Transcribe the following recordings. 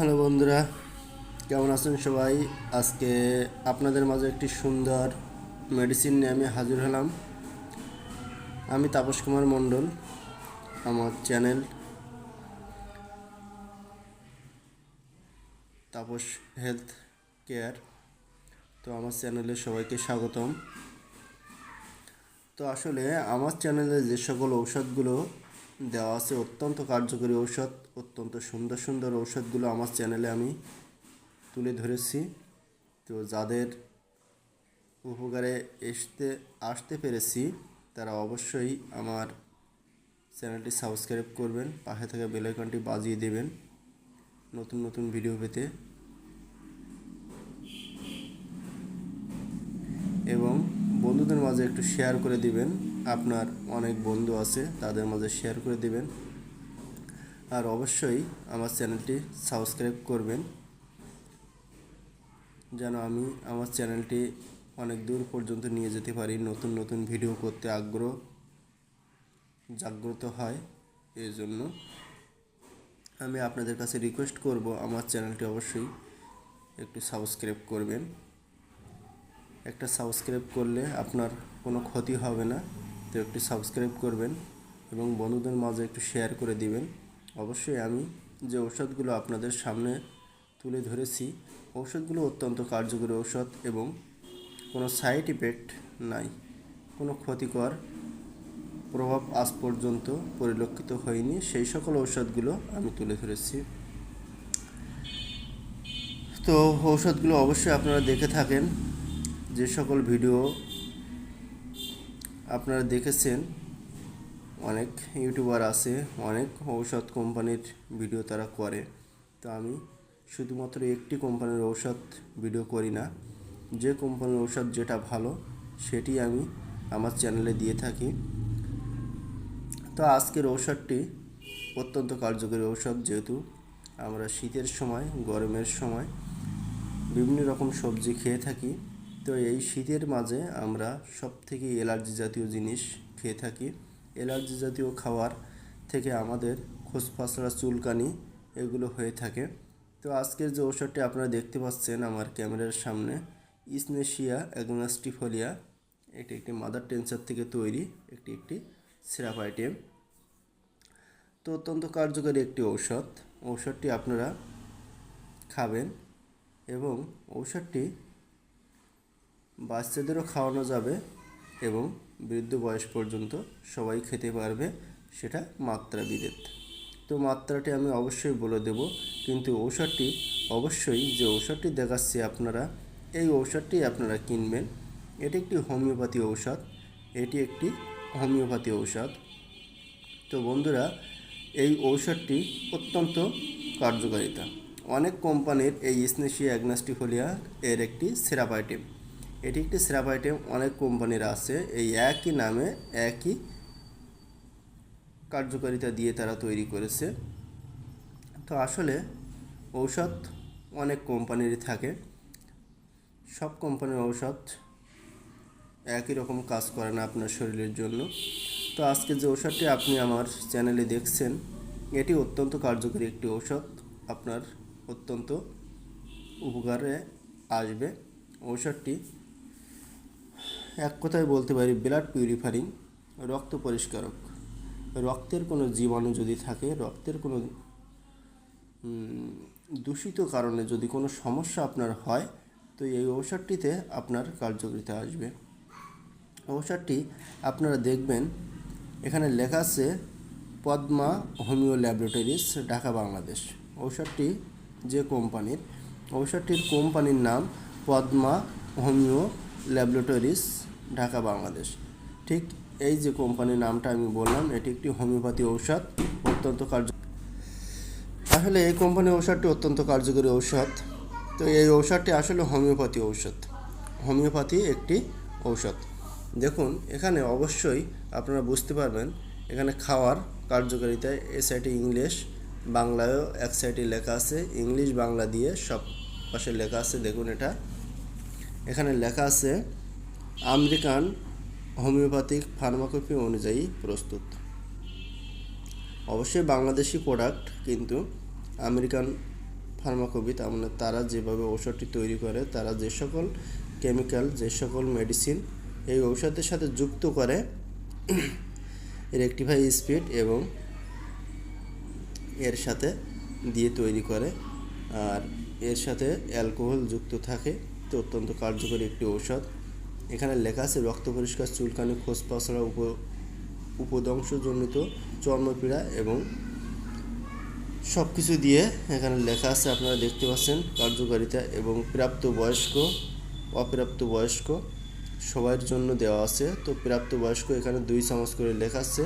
Hello বন্ধুরা, কেমন আছেন সবাই? আজকে আপনাদের মাঝে একটি সুন্দর মেডিসিন নিয়ে আমি হাজির হলাম। আমি তাপস কুমার মণ্ডল, আমার চ্যানেল তাপস হেলথ কেয়ার তো আমার চ্যানেলে সবাইকে স্বাগতম। তো আসলে আমার চ্যানেলে যে সকল ঔষধগুলো দেওয়া আছে অত্যন্ত কার্যকরী ঔষধ, অত্যন্ত সুন্দর সুন্দর ঔষধগুলো আমার চ্যানেলে আমি তুলে ধরেছি। তো যাদের উপকারে আসতে আসতে পেরেছি, তারা অবশ্যই আমার চ্যানেলটি সাবস্ক্রাইব করবেন, পাশে থাকা বেলাইকনটি বাজিয়ে দেবেন নতুন নতুন ভিডিও পেতে। এবং বন্ধুদের মাঝে একটু শেয়ার করে দিবেন। আপনার অনেক বন্ধু আছে, তাদের মাঝে শেয়ার করে দিবেন। আর অবশ্যই আমার চ্যানেলটি সাবস্ক্রাইব করবেন, যেন আমি আমার চ্যানেলটি অনেক দূর পর্যন্ত নিয়ে যেতে পারি, নতুন নতুন ভিডিও করতে আগ্রহ, জাগ্রত হয়, এই জন্য আমি আপনাদের কাছে রিকোয়েস্ট করব, আমার চ্যানেলটি অবশ্যই একটু সাবস্ক্রাইব করবেন। একটা সাবস্ক্রাইব করলে আপনার কোনো ক্ষতি হবে না। তো একটু সাবস্ক্রাইব করবেন এবং বন্ধুদের মাঝে একটু শেয়ার করে দিবেন। অবশ্যই আমি যে ঔষধগুলো আপনাদের সামনে তুলে ধরেছি, ঔষধগুলো অত্যন্ত কার্যকরী ঔষধ এবং কোনো সাইড ইফেক্ট নাই, কোনো ক্ষতিকর প্রভাব আজ পর্যন্ত পরিলক্ষিত হয়নি। সেই সকল ঔষধগুলো আমি তুলে ধরেছি। তো ঔষধগুলো অবশ্যই আপনারা দেখে থাকেন। যে সকল ভিডিও আপনারা দেখেছেন, অনেক ইউটিউবার আছে, অনেক ঔষধ কোম্পানির ভিডিও তারা করে। তো আমি শুধুমাত্র একটি কোম্পানির ঔষধ ভিডিও করি না, যে কোম্পানির ঔষধ যেটা ভালো, সেটি আমি আমার চ্যানেলে দিয়ে থাকি। তো আজকের ঔষধটি অত্যন্ত কার্যকরী ঔষধ, যেহেতু আমরা শীতের সময়, গরমের সময় বিভিন্ন রকম সবজি খেয়ে থাকি। তো এই শীতের মাঝে আমরা সব থেকে অ্যালার্জি জাতীয় জিনিস খেয়ে থাকি। অ্যালার্জি জাতীয় খাবার থেকে আমাদের খোসফাসড়া চুলকানি এগুলো হয়ে থাকে। তো আজকের যে ঔষধটি আপনারা দেখতে পাচ্ছেন আমার ক্যামেরার সামনে, ইসনেশিয়া অ্যাগনাস্টিফোলিয়া। এটি একটি মাদার টেন্সার থেকে তৈরি একটি একটি সিরাপ আইটেম। তো অত্যন্ত কার্যকরী একটি ঔষধ। ঔষধটি আপনারা খাবেন এবং ঔষধটি বাচ্চাদেরও খাওয়ানো যাবে এবং বৃদ্ধ বয়স পর্যন্ত সবাই খেতে পারবে সেটা মাত্রা বিরেত তো মাত্রাটি আমি অবশ্যই বলে দেব, কিন্তু ঔষধটি অবশ্যই যে ঔষধটি দেখাচ্ছি আপনারা, এই ঔষধটি আপনারা কিনবেন। এটি একটি হোমিওপ্যাথি ঔষধ, এটি একটি হোমিওপ্যাথি ঔষধ। তো বন্ধুরা, এই ঔষধটি অত্যন্ত কার্যকারিতা। অনেক কোম্পানির এই স্নেশিয়া অ্যাগনাস্টিফোলিয়া এর একটি সিরাপ আইটেম এটি একটি সিরাপ আইটেম, অনেক কোম্পানির আছে। এই একই নামে একই কার্যকারিতা দিয়ে তারা তৈরি করেছে। তো আসলে ঔষধ অনেক কোম্পানিরই থাকে। সব কোম্পানির ঔষধ একই রকম কাজ করে না আপনার শরীরের জন্য। তো আজকে যে ঔষধটি আপনি আমার চ্যানেলে দেখছেন, এটি অত্যন্ত কার্যকরী একটি ঔষধ। আপনার অত্যন্ত উপকারে আসবে। ঔষধটি এক কথায় বলতে পারি ব্লাড পিউরিফারিং রক্ত পরিষ্কারক। রক্তের কোনো জীবাণু যদি থাকে, রক্তের কোনো দূষিত কারণে যদি কোনো সমস্যা আপনার হয়, তো এই ঔষধটিতে আপনার কার্যকরিতা আসবে। ঔষধটি আপনারা দেখবেন, এখানে লেখা আছে, পদ্মা হোমিও ল্যাবরেটরিজ, ঢাকা, বাংলাদেশ। ঔষধটি যে কোম্পানির, ঔষধটির কোম্পানির নাম পদ্মা হোমিও ল্যাবরেটরিজ ঢাকা, বাংলাদেশ। ঠিক এই যে কোম্পানির নামটা আমি বললাম, এটি একটি হোমিওপ্যাথি ঔষধ, অত্যন্ত কার্য আসলে এই কোম্পানির ঔষধটি অত্যন্ত কার্যকরী ঔষধ। তো এই ঔষধটি আসলে হোমিওপ্যাথি ঔষধ। হোমিওপ্যাথি একটি ঔষধ। দেখুন, এখানে অবশ্যই আপনারা বুঝতে পারবেন, এখানে খাওয়ার কার্যকারিতা, এ সাইডে ইংলিশ, বাংলায়ও এক সাইডে লেখা আছে, ইংলিশ, বাংলা দিয়ে সব পাশে লেখা আছে, দেখুন এটা। এখানে লেখা আছে, আমেরিকান হোমিওপ্যাথিক ফার্মাকপি অনুযায়ী প্রস্তুত। অবশ্যই বাংলাদেশি প্রোডাক্ট, কিন্তু আমেরিকান ফার্মাকোবি তার মানে তারা যেভাবে ঔষধটি তৈরি করে, তারা যে সকল কেমিক্যাল, যে সকল মেডিসিন এই ঔষধের সাথে যুক্ত করে, রেকটিফাই স্পিড এবং এর সাথে দিয়ে তৈরি করে, আর এর সাথে অ্যালকোহল যুক্ত থাকে। তো অত্যন্ত কার্যকরী একটি ঔষধ। এখানে লেখা আছে, রক্ত পরিষ্কার, চুলকানি, খোঁজ পাছড়া, উপ, উপদংশজনিত চর্মপীড়া এবং সব কিছু দিয়ে এখানে লেখা আছে, আপনারা দেখতে পাচ্ছেন কার্যকারিতা এবং প্রাপ্ত বয়স্ক অপ্রাপ্ত বয়স্ক সবার জন্য দেওয়া আছে। তো প্রাপ্ত বয়স্ক এখানে দুই চামচ করে লেখা আছে,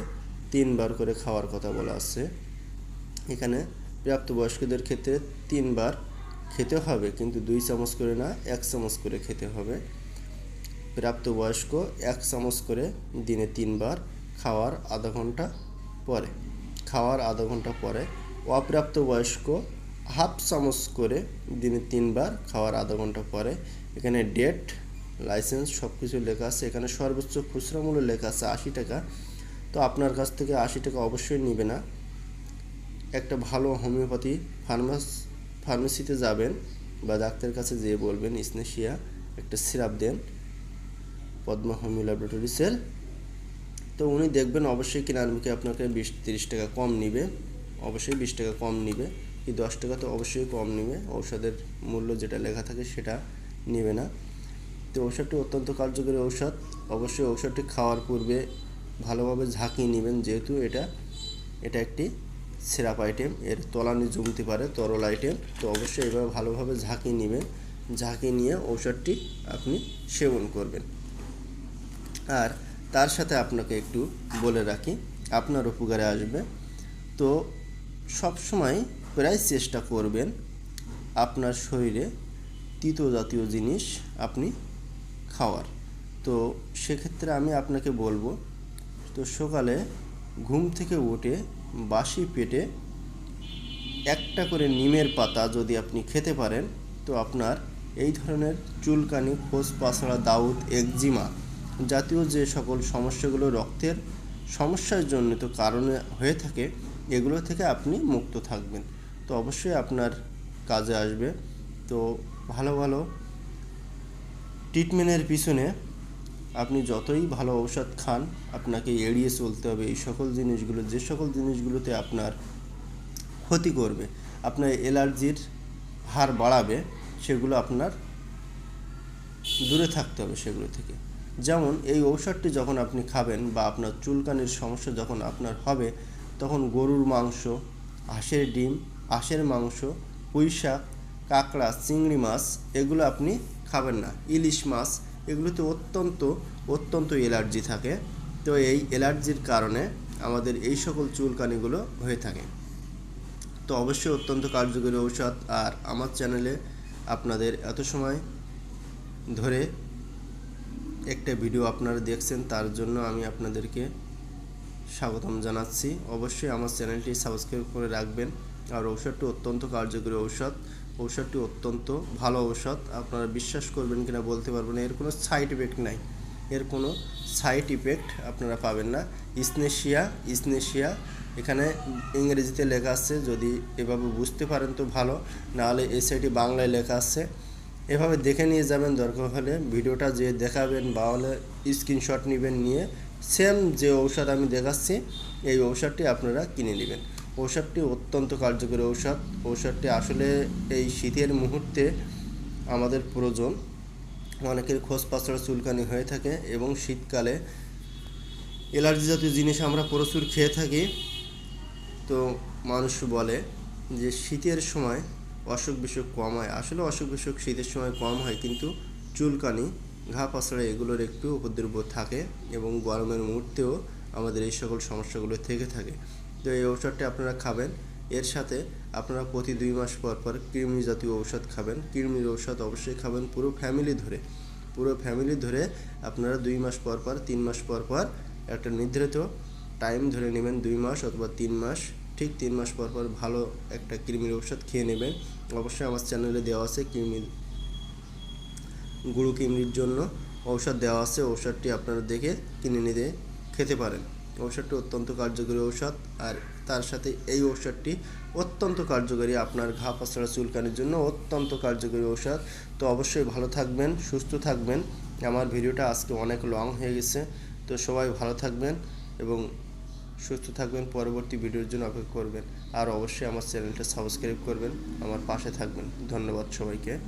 তিনবার করে খাওয়ার কথা বলা আছে। এখানে প্রাপ্তবয়স্কদের ক্ষেত্রে তিনবার খেতে হবে, কিন্তু দুই চামচ করে না, এক চামচ করে খেতে হবে। প্রাপ্তবয়স্ক এক চামচ করে দিনে তিনবার খাওয়ার আধা ঘণ্টা পরে, খাওয়ার আধা ঘণ্টা পরে। অপ্রাপ্তবয়স্ক হাফ চামচ করে দিনে তিনবার খাওয়ার আধা ঘণ্টা পরে। এখানে ডেট, লাইসেন্স সব কিছু লেখা আছে। এখানে সর্বোচ্চ খুচরা মূল্য লেখা আছে আশি টাকা। তো আপনার কাছ থেকে আশি টাকা অবশ্যই নেবে না। একটা ভালো হোমিওপ্যাথি ফার্মাস ফার্মেসিতে যাবেন বা ডাক্তারের কাছে যেয়ে বলবেন ইসনেশিয়া একটা সিরাপ দেন পদ্মা হোমিও ল্যাবরেটরি সেল তো উনি দেখবেন অবশ্যই কেনার মুখে আপনাকে বিশ, তিরিশ টাকা কম নিবে। অবশ্যই বিশ টাকা কম নিবে। কি দশ টাকা তো অবশ্যই কম নিবে। ঔষধের মূল্য যেটা লেখা থাকে সেটা নেবে না। তো ঔষধটি অত্যন্ত কার্যকরী ঔষধ। অবশ্যই ঔষধটি খাওয়ার পূর্বে ভালোভাবে ঝাঁকিয়ে নেবেন, যেহেতু এটা এটা একটি সিরাপ আইটেম, এর তলানি জমতে পারে, তরল আইটেম। তো অবশ্যই এভাবে ভালোভাবে ঝাঁকিয়ে নেবেন। ঝাঁকিয়ে নিয়ে ঔষধটি আপনি সেবন করবেন। আর তার সাথে আপনাকে একটু বলে রাখি, আপনার উপকারে আসবে। তো সবসময় প্রায় চেষ্টা করবেন আপনার শরীরে তিত জাতীয় জিনিস আপনি খাওয়ার। তো সেক্ষেত্রে আমি আপনাকে বলব, তো সকালে ঘুম থেকে উঠে বাসি পেটে একটা করে নিমের পাতা যদি আপনি খেতে পারেন, তো আপনার এই ধরনের চুলকানি খোঁজ পাছড়া, দাউদ, একজিমা জাতীয় যে সকল সমস্যাগুলো রক্তের সমস্যার জনিত কারণে হয়ে থাকে, এগুলো থেকে আপনি মুক্ত থাকবেন। তো অবশ্যই আপনার কাজে আসবে। তো ভালো ভালো ট্রিটমেন্টের পিছনে আপনি যতই ভালো ঔষধ খান, আপনাকে এড়িয়ে চলতে হবে। এই সকল জিনিসগুলো, যে সকল জিনিসগুলোতে আপনার ক্ষতি করবে, আপনার অ্যালার্জির হার বাড়াবে, সেগুলো আপনার দূরে থাকতে হবে সেগুলো থেকে। যেমন এই ঔষধটি যখন আপনি খাবেন বা আপনার চুলকানির সমস্যা যখন আপনার হবে, তখন গরুর মাংস, হাঁসের ডিম, হাঁসের মাংস পুঁই শাক কাঁকড়া, চিংড়ি মাছ, এগুলো আপনি খাবেন না। ইলিশ মাছ এগুলোতে অত্যন্ত অত্যন্ত অ্যালার্জি থাকে। তো এই অ্যালার্জির কারণে আমাদের এই সকল চুলকানিগুলো হয়ে থাকে। তো অবশ্যই অত্যন্ত কার্যকরী ঔষধ। আর আমার চ্যানেলে আপনাদের এত সময় ধরে একটা ভিডিও আপনারা দেখছেন, তার জন্য আমি আপনাদেরকে স্বাগতম জানাচ্ছি। অবশ্যই আমার চ্যানেলটি সাবস্ক্রাইব করে রাখবেন। আর ঔষধটি অত্যন্ত কার্যকরী ঔষধ। ঔষধটি অত্যন্ত ভালো ঔষধ। আপনারা বিশ্বাস করবেন কিনা বলতে পারবেন এর কোনো সাইড ইফেক্ট নাই। এর কোনো সাইড ইফেক্ট আপনারা পাবেন না। ইসনেশিয়া ইসনেশিয়া এখানে ইংরেজিতে লেখা আছে, যদি এভাবে বুঝতে পারেন তো ভালো। নাহলে এই সাইডে বাংলায় লেখা আছে। এভাবে দেখে নিয়ে যাবেন, দরকার হলে ভিডিওটা যে দেখাবেন বা হলে স্ক্রিনশট নেবেন নিয়ে সেম যে ঔষধ আমি দেখাচ্ছি, এই ঔষধটি আপনারা কিনে নেবেন। ঔষধটি অত্যন্ত কার্যকরী ঔষধ। ঔষধটি আসলে এই শীতের মুহূর্তে আমাদের প্রয়োজন। অনেকের খোঁজ পাছড়া চুলকানি হয়ে থাকে এবং শীতকালে অ্যালার্জি জাতীয় জিনিস আমরা প্রচুর খেয়ে থাকি। তো মানুষ বলে যে শীতের সময় অসুখ বিসুখ কম হয়। আসলে অসুখ বিসুখ শীতের সময় কম হয়, কিন্তু চুলকানি, ঘা পাছড়া এগুলোর একটু উপদ্রব থাকে এবং গরমের মুহূর্তেও আমাদের এই সকল সমস্যাগুলো থেকে থাকে। তো এই ঔষধটি আপনারা খাবেন। এর সাথে আপনারা প্রতি দুই মাস পর পর কৃমি জাতীয় ঔষধ খাবেন। কৃমির ঔষধ অবশ্যই খাবেন পুরো ফ্যামিলি ধরে। পুরো ফ্যামিলি ধরে আপনারা দুই মাস পর পর, তিন মাস পর পর একটা নির্ধারিত টাইম ধরে নেবেন, দুই মাস অথবা তিন মাস। ঠিক তিন মাস পর পর ভালো একটা কৃমির ঔষধ খেয়ে নেবেন। অবশ্যই আমার চ্যানেলে দেওয়া আছে কৃমির, গুরু কৃমির জন্য ঔষধ দেওয়া আছে। ঔষধটি আপনারা দেখে কিনে নিতে খেতে পারেন। ঔষধটি অত্যন্ত কার্যকরী ঔষধ আর তার সাথে এই ঔষধটি অত্যন্ত কার্যকরী আপনার ঘা পাছড়া চুলকানির জন্য অত্যন্ত কার্যকরী ঔষধ। তো অবশ্যই ভালো থাকবেন, সুস্থ থাকবেন। আমার ভিডিওটা আজকে অনেক লং হয়ে গেছে। তো সবাই ভালো থাকবেন এবং সুস্থ থাকবেন। পরবর্তী ভিডিওর জন্য অপেক্ষা করবেন। আর অবশ্যই আমার চ্যানেলটা সাবস্ক্রাইব করবেন, আমার পাশে থাকবেন। ধন্যবাদ সবাইকে।